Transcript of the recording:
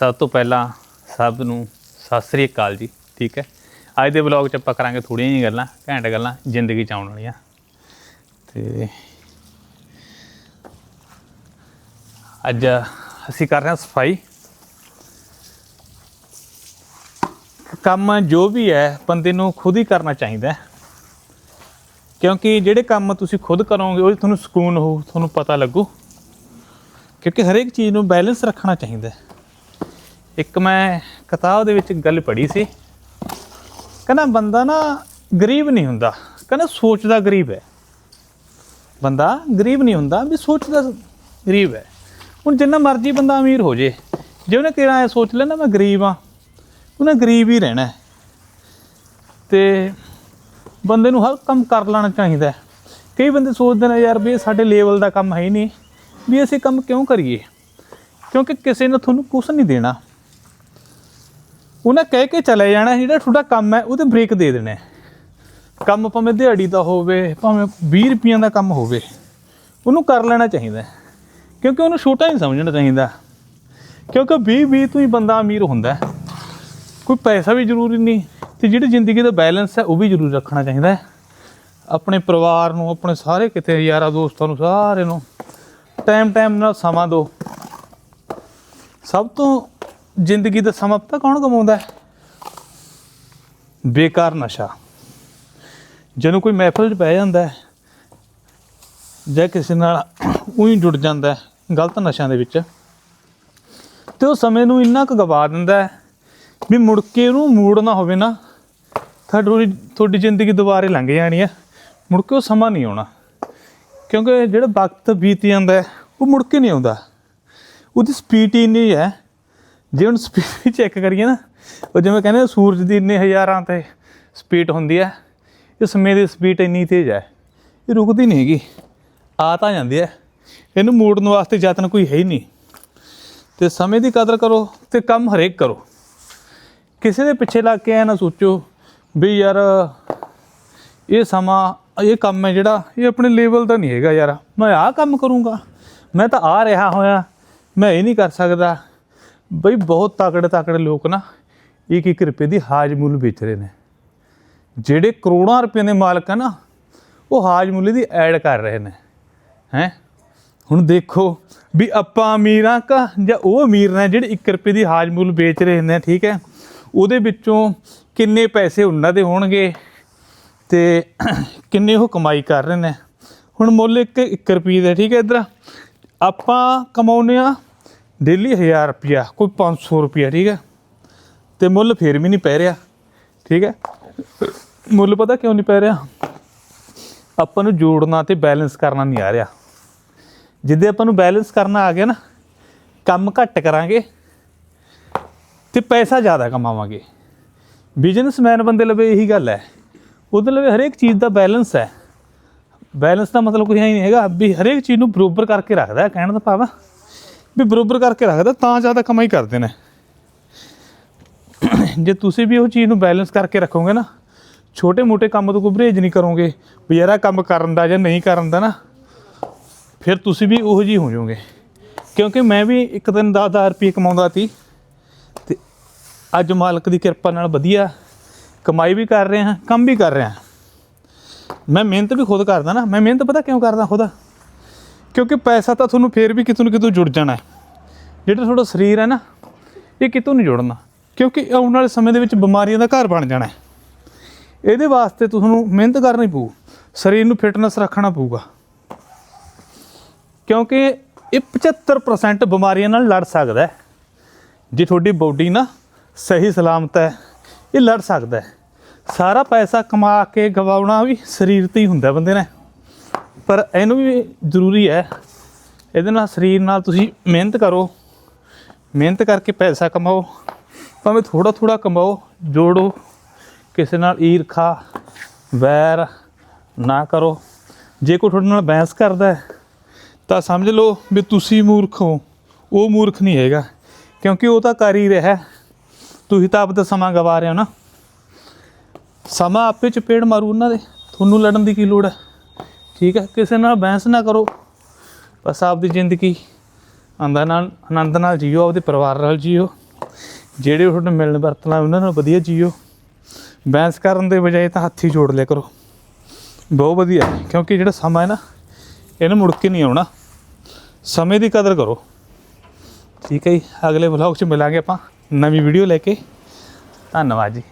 ਸਭ ਤੋਂ ਪਹਿਲਾਂ ਸਭ ਨੂੰ ਸਤਿ ਸ੍ਰੀ ਅਕਾਲ ਜੀ, ਠੀਕ ਹੈ? ਅੱਜ ਦੇ ਵਲੌਗ 'ਚ ਆਪਾਂ ਕਰਾਂਗੇ ਥੋੜ੍ਹੀਆਂ ਜਿਹੀਆਂ ਗੱਲਾਂ, ਘੈਂਟ ਗੱਲਾਂ, ਜ਼ਿੰਦਗੀ 'ਚ ਆਉਣ ਵਾਲੀਆਂ। ਤੇ ਅੱਜ ਅਸੀਂ ਕਰ ਰਹੇ ਹਾਂ ਸਫ਼ਾਈ। ਕੰਮ ਜੋ ਵੀ ਹੈ, ਬੰਦੇ ਨੂੰ ਖੁਦ ਹੀ ਕਰਨਾ ਚਾਹੀਦਾ ਕਿਉਂਕਿ ਜਿਹੜੇ ਕੰਮ ਤੁਸੀਂ ਖੁਦ ਕਰੋਗੇ, ਉਹ 'ਚ ਤੁਹਾਨੂੰ ਸਕੂਨ ਹੋ ਤੁਹਾਨੂੰ ਪਤਾ ਲੱਗੂ। ਕਿਉਂਕਿ ਹਰੇਕ ਚੀਜ਼ ਨੂੰ ਬੈਲੈਂਸ ਰੱਖਣਾ ਚਾਹੀਦਾ ਇੱਕ ਮੈਂ ਕਿਤਾਬ ਦੇ ਵਿੱਚ ਗੱਲ ਪੜ੍ਹੀ ਸੀ। ਕਹਿੰਦਾ ਬੰਦਾ ਨਾ ਗਰੀਬ ਨਹੀਂ ਹੁੰਦਾ। ਕਹਿੰਦਾ ਸੋਚਦਾ ਗਰੀਬ ਹੈ। ਬੰਦਾ ਗਰੀਬ ਨਹੀਂ ਹੁੰਦਾ ਵੀ ਸੋਚਦਾ ਗਰੀਬ ਹੈ। ਹੁਣ ਜਿੰਨਾ ਮਰਜ਼ੀ ਬੰਦਾ ਅਮੀਰ ਹੋ ਜੇ। ਜੇ ਉਹਨੇ ਕਿਹੜਾ ਇਹ ਸੋਚ ਲੈਣਾ ਮੈਂ ਗਰੀਬ ਆ ਉਹਨੇ ਗਰੀਬ ਹੀ ਰਹਿਣਾ ਹੈ। ਤੇ ਬੰਦੇ ਨੂੰ ਹਰ ਕੰਮ ਕਰ ਲੈਣਾ ਚਾਹੀਦਾ ਕਈ ਬੰਦੇ ਸੋਚਦੇ ਨੇ ਯਾਰ ਵੀ ਇਹ ਸਾਡੇ ਲੈਵਲ ਦਾ ਕੰਮ ਹੈ ਹੀ ਨਹੀਂ। ਵੀ ਅਸੀਂ ਕੰਮ ਕਿਉਂ ਕਰੀਏ? ਕਿਉਂਕਿ ਕਿਸੇ ਨੇ ਤੁਹਾਨੂੰ ਕੁਝ ਨਹੀਂ ਦੇਣਾ। ਉਹਨੇ ਕਹਿ ਕੇ ਚਲੇ ਜਾਣਾ ਜਿਹੜਾ ਤੁਹਾਡਾ ਕੰਮ ਹੈ, ਉਹਦੇ ਬ੍ਰੇਕ ਦੇ ਦੇਣਾ। ਕੰਮ ਭਾਵੇਂ ਦਿਹਾੜੀ ਦਾ ਹੋਵੇ, ਭਾਵੇਂ 20 ਰੁਪਈਆਂ ਦਾ ਕੰਮ ਹੋਵੇ, ਉਹਨੂੰ ਕਰ ਲੈਣਾ ਚਾਹੀਦਾ ਕਿਉਂਕਿ ਉਹਨੂੰ ਛੋਟਾ ਨਹੀਂ ਸਮਝਣਾ ਚਾਹੀਦਾ। ਕਿਉਂਕਿ 20 20 ਤੋਂ ਹੀ ਬੰਦਾ ਅਮੀਰ ਹੁੰਦਾ ਕੋਈ ਪੈਸਾ ਵੀ ਜ਼ਰੂਰੀ ਨਹੀਂ, ਤੇ ਜਿਹੜੀ ਜ਼ਿੰਦਗੀ ਦਾ ਬੈਲੈਂਸ ਹੈ, ਉਹ ਵੀ ਜ਼ਰੂਰ ਰੱਖਣਾ ਚਾਹੀਦਾ ਆਪਣੇ ਪਰਿਵਾਰ ਨੂੰ, ਆਪਣੇ ਸਾਰੇ ਕਿਤੇ ਯਾਰਾਂ ਦੋਸਤਾਂ ਨੂੰ ਸਾਰੇ ਨੂੰ। ਟਾਈਮ ਟਾਈਮ ਨਾਲ ਸਮਾਂ ਦਿਓ। ਸਭ ਤੋਂ ਜ਼ਿੰਦਗੀ ਦਾ ਸਮਾਂ ਪਤਾ ਕੌਣ ਕਮਾਉਂਦਾ ਹੈ? ਬੇਕਾਰ ਨਸ਼ਾ। ਜਦੋਂ ਕੋਈ ਮਹਿਫਲ 'ਚ ਪੈ ਜਾਂਦਾ ਹੈ ਜਾਂ ਕਿਸੇ ਨਾਲ ਉਹੀ ਜੁੜ ਜਾਂਦਾ ਹੈ, ਗਲਤ ਨਸ਼ਿਆਂ ਦੇ ਵਿੱਚ, ਤੇ ਉਹ ਸਮੇਂ ਨੂੰ ਇੰਨਾ ਕੁ ਗਵਾ ਦਿੰਦਾ ਹੈ ਵੀ ਮੁੜ ਕੇ ਉਹਨੂੰ ਮੂੜਨਾ ਹੋਵੇ ਨਾ ਤੁਹਾਡੀ ਤੁਹਾਡੀ ਜ਼ਿੰਦਗੀ ਦੁਬਾਰੇ ਲੰਘ ਜਾਣੀ ਹੈ, ਮੁੜ ਕੇ ਉਹ ਸਮਾਂ ਨਹੀਂ ਆਉਣਾ। ਕਿਉਂਕਿ ਜਿਹੜਾ ਵਕਤ ਬੀਤ ਜਾਂਦਾ ਹੈ, ਉਹ ਮੁੜ ਕੇ ਨਹੀਂ ਆਉਂਦਾ। ਉਹਦੀ ਸਪੀਡ ਹੀ ਇੰਨੀ ਹੈ ਜੇ ਹੁਣ ਸਪੀਡ ਚੈੱਕ ਕਰੀਏ ਨਾ, ਉਹ ਜਿਵੇਂ ਕਹਿੰਦੇ ਸੂਰਜ ਦੀ ਇੰਨੇ ਹਜ਼ਾਰਾਂ ਤੇ ਸਪੀਡ ਹੁੰਦੀ ਹੈ ਇਹ ਸਮੇਂ ਦੀ ਸਪੀਡ ਇੰਨੀ ਤੇਜ਼ ਹੈ ਇਹ ਰੁਕਦੀ ਨਹੀਂ ਹੈਗੀ, ਆ ਤਾਂ ਜਾਂਦੀ ਹੈ ਇਹਨੂੰ ਮੋੜਨ ਵਾਸਤੇ ਯਤਨ ਕੋਈ ਹੈ ਹੀ ਨਹੀਂ ਤੇ ਸਮੇਂ ਦੀ ਕਦਰ ਕਰੋ ਤੇ ਕੰਮ ਹਰੇਕ ਕਰੋ। ਕਿਸੇ ਦੇ ਪਿੱਛੇ ਲੱਗ ਕੇ ਐ ਨਾ ਸੋਚੋ ਵੀ ਯਾਰ, ਇਹ ਸਮਾਂ, ਇਹ ਕੰਮ ਹੈ ਜਿਹੜਾ, ਇਹ ਆਪਣੇ ਲੈਵਲ ਦਾ ਨਹੀਂ ਹੈਗਾ ਯਾਰ, ਮੈਂ ਆਹ ਕੰਮ ਕਰੂੰਗਾ, ਮੈਂ ਤਾਂ ਆ ਰਿਹਾ ਹੋਇਆ, ਮੈਂ ਇਹ ਨਹੀਂ ਕਰ ਸਕਦਾ ਬਈ ਬਹੁਤ ਤਾਕੜੇ ਤਾਕੜੇ ਲੋਕ ਨਾ ਇੱਕ ਇੱਕ ਰੁਪਏ ਦੀ ਹਾਜ ਮੁੱਲ ਵੇਚ ਰਹੇ ਨੇ। ਜਿਹੜੇ ਕਰੋੜਾਂ ਰੁਪਏ ਦੇ ਮਾਲਕ ਆ ਨਾ, ਉਹ ਹਾਜ ਮੁੱਲ ਦੀ ਐਡ ਕਰ ਰਹੇ ਨੇ। ਹੈ? ਹੁਣ ਦੇਖੋ ਵੀ ਆਪਾਂ ਅਮੀਰਾਂ ਕਾ ਜਾਂ ਉਹ ਅਮੀਰ ਨੇ ਜਿਹੜੇ 1 ਰੁਪਏ ਦੀ ਹਾਜ ਮੁੱਲ ਵੇਚ ਰਹੇ ਨੇ, ਠੀਕ ਹੈ? ਉਹਦੇ ਵਿੱਚੋਂ ਕਿੰਨੇ ਪੈਸੇ ਉਹਨਾਂ ਦੇ ਹੋਣਗੇ ਤੇ ਕਿੰਨੇ ਉਹ ਕਮਾਈ ਕਰ ਰਹੇ ਨੇ। ਹੁਣ ਮੁੱਲ ਇੱਕ 1 ਰੁਪਏ ਦਾ, ਠੀਕ ਹੈ ਇਧਰ? ਆਪਾਂ ਕਮਾਉਂਦੇ ਆ ਡੇਲੀ 1000 ਰੁਪਿਆ ਕੋਈ 500 ਰੁਪਿਆ ਠੀਕ ਹੈ? ਤੇ ਮੁੱਲ ਫੇਰ ਵੀ ਨਹੀਂ ਪੈ ਰਿਹਾ, ਠੀਕ ਹੈ? ਮੁੱਲ ਪਤਾ ਕਿਉਂ ਨਹੀਂ ਪੈ ਰਿਹਾ? ਆਪਾਂ ਨੂੰ ਜੋੜਨਾ ਤੇ ਬੈਲੈਂਸ ਕਰਨਾ ਨਹੀਂ ਆ ਰਿਹਾ। ਜਿੱਦੇ ਆਪਾਂ ਨੂੰ ਬੈਲੈਂਸ ਕਰਨਾ ਆ ਗਿਆ ਨਾ, ਕੰਮ ਘੱਟ ਕਰਾਂਗੇ ਤੇ ਪੈਸਾ ਜ਼ਿਆਦਾ ਕਮਾਵਾਂਗੇ। ਬਿਜ਼ਨਸਮੈਨ ਬੰਦੇ ਲਵੇ ਇਹੀ ਗੱਲ ਹੈ, ਉਹਦੇ ਲਵੇ ਹਰੇਕ ਚੀਜ਼ ਦਾ ਬੈਲੈਂਸ ਹੈ। ਬੈਲੈਂਸ ਦਾ ਮਤਲਬ ਕੋਈ ਹੈ ਨਹੀਂ ਹੈਗਾ ਵੀ ਹਰੇਕ ਚੀਜ਼ ਨੂੰ ਬਰੋਬਰ ਕਰਕੇ ਰੱਖਦਾ ਕਹਿਣ ਦਾ ਭਾਵ ਵੀ ਬਰੋਬਰ ਕਰਕੇ ਰੱਖਦਾ, ਤਾਂ ਜ਼ਿਆਦਾ ਕਮਾਈ ਕਰਦੇ ਨੇ। ਜੇ ਤੁਸੀਂ ਵੀ ਉਹ ਚੀਜ਼ ਨੂੰ ਬੈਲੈਂਸ ਕਰਕੇ ਰੱਖੋਗੇ ਨਾ ਛੋਟੇ ਮੋਟੇ ਕੰਮ ਤੋਂ ਕੋਈ ਪਰਹੇਜ਼ ਨਹੀਂ ਕਰੋਗੇ, ਵੀ ਕੰਮ ਕਰਨ ਦਾ ਜਾਂ ਨਹੀਂ ਕਰਨ ਦਾ ਨਾ, ਫਿਰ ਤੁਸੀਂ ਵੀ ਉਹੋ ਜਿਹੀ ਹੋ ਜਾਓਗੇ। ਕਿਉਂਕਿ ਮੈਂ ਵੀ ਇੱਕ ਦਿਨ 10-10 ਰੁਪਏ ਕਮਾਉਂਦਾ ਸੀ, ਤੇ ਅੱਜ ਮਾਲਕ ਦੀ ਕਿਰਪਾ ਨਾਲ ਵਧੀਆ ਕਮਾਈ ਵੀ ਕਰ ਰਿਹਾ ਹਾਂ ਕੰਮ ਵੀ ਕਰ ਰਿਹਾ। ਹਾਂ ਮੈਂ ਮਿਹਨਤ ਵੀ ਖੁਦ ਕਰਦਾ ਨਾ, ਮੈਂ ਮਿਹਨਤ ਪਤਾ ਕਿਉਂ ਕਰਦਾ ਖੁਦ? ਕਿਉਂਕਿ ਪੈਸਾ ਤਾਂ ਤੁਹਾਨੂੰ ਫੇਰ ਵੀ ਕਿਤੋਂ ਨਾ ਕਿਤੋਂ ਜੁੜ ਜਾਣਾ ਹੈ। ਜਿਹੜਾ ਤੁਹਾਡਾ ਸਰੀਰ ਹੈ ਨਾ, ਇਹ ਕਿਤੋਂ ਨਹੀਂ ਜੁੜਨਾ। ਕਿਉਂਕਿ ਆਉਣ ਵਾਲੇ ਸਮੇਂ ਦੇ ਵਿੱਚ ਬਿਮਾਰੀਆਂ ਦਾ ਘਰ ਬਣ ਜਾਣਾ ਹੈ। ਇਹਦੇ ਵਾਸਤੇ ਤੁਹਾਨੂੰ ਮਿਹਨਤ ਕਰਨੀ ਪਊ, ਸਰੀਰ ਨੂੰ ਫਿਟਨੈਸ ਰੱਖਣਾ ਪਊਗਾ। ਕਿਉਂਕਿ ਇਹ 75% ਬਿਮਾਰੀਆਂ ਨਾਲ ਲੜ ਸਕਦਾ ਹੈ। ਜੇ ਤੁਹਾਡੀ ਬੋਡੀ ਨਾ ਸਹੀ ਸਲਾਮਤ ਹੈ, ਇਹ ਲੜ ਸਕਦਾ ਹੈ। ਸਾਰਾ ਪੈਸਾ ਕਮਾ ਕੇ ਗਵਾਉਣਾ ਵੀ ਸਰੀਰ ਤੇ ਹੀ ਹੁੰਦਾ ਬੰਦੇ ਨੇ। ਪਰ ਇਹਨੂੰ ਵੀ ਜ਼ਰੂਰੀ ਹੈ, ਇਹਦੇ ਨਾਲ ਸਰੀਰ ਨਾਲ ਤੁਸੀਂ ਮਿਹਨਤ ਕਰੋ। ਮਿਹਨਤ ਕਰਕੇ ਪੈਸਾ ਕਮਾਓ, ਭਾਵੇਂ ਥੋੜਾ ਥੋੜਾ ਕਮਾਓ, ਜੋੜੋ, ਕਿਸੇ ਨਾਲ ਈਰਖਾ, ਵੈਰ ਨਾ ਕਰੋ। ਜੇ ਕੋਈ ਤੁਹਾਡੇ ਨਾਲ ਬਹਿਸ ਕਰਦਾ ਤਾਂ ਸਮਝ ਲਓ ਵੀ ਤੁਸੀਂ ਮੂਰਖ ਹੋ। ਉਹ ਮੂਰਖ ਨਹੀਂ ਹੈਗਾ, ਕਿਉਂਕਿ ਉਹ ਤਾਂ ਕਰ ਹੀ ਰਿਹਾ ਤੁਸੀਂ ਤਾਂ ਆਪਦਾ ਸਮਾਂ ਗਵਾ ਰਹੇ ਹੋ ਨਾ। ਸਮਾਂ ਆਪੇ ਚਪੇੜ ਮਾਰੂ ਉਹਨਾਂ ਦੇ, ਤੁਹਾਨੂੰ ਲੜਨ ਦੀ ਕੀ ਲੋੜ ਹੈ? ਠੀਕ ਹੈ, ਕਿਸੇ ਨਾਲ ਬਹਿਸ ਨਾ ਕਰੋ। ਬਸ ਆਪਦੀ ਜ਼ਿੰਦਗੀ ਆਂਦਾ ਨਾਲ, ਆਨੰਦ ਨਾਲ ਜੀਓ, ਆਪਦੇ ਪਰਿਵਾਰ ਨਾਲ ਜੀਓ। ਜਿਹੜੇ ਤੁਹਾਡੇ ਮਿਲਣ ਵਰਤਣਾ ਉਹਨਾਂ ਨਾਲ ਵਧੀਆ ਜੀਓ। ਬਹਿਸ ਕਰਨ ਦੇ ਬਜਾਏ ਤਾਂ ਹੱਥੀ ਜੋੜ ਲਿਆ ਕਰੋ। ਬਹੁਤ ਵਧੀਆ, ਕਿਉਂਕਿ ਜਿਹੜਾ ਸਮਾਂ ਹੈ ਨਾ, ਇਹਨੂੰ ਮੁੜ ਕੇ ਨਹੀਂ ਆਉਣਾ। ਸਮੇਂ ਦੀ ਕਦਰ ਕਰੋ। ਠੀਕ ਹੈ ਜੀ, ਅਗਲੇ ਵਲੌਗ 'ਚ ਮਿਲਾਂਗੇ ਆਪਾਂ। ਨਵੀਂ ਵੀਡੀਓ ਲੈ ਕੇ। ਧੰਨਵਾਦ ਜੀ।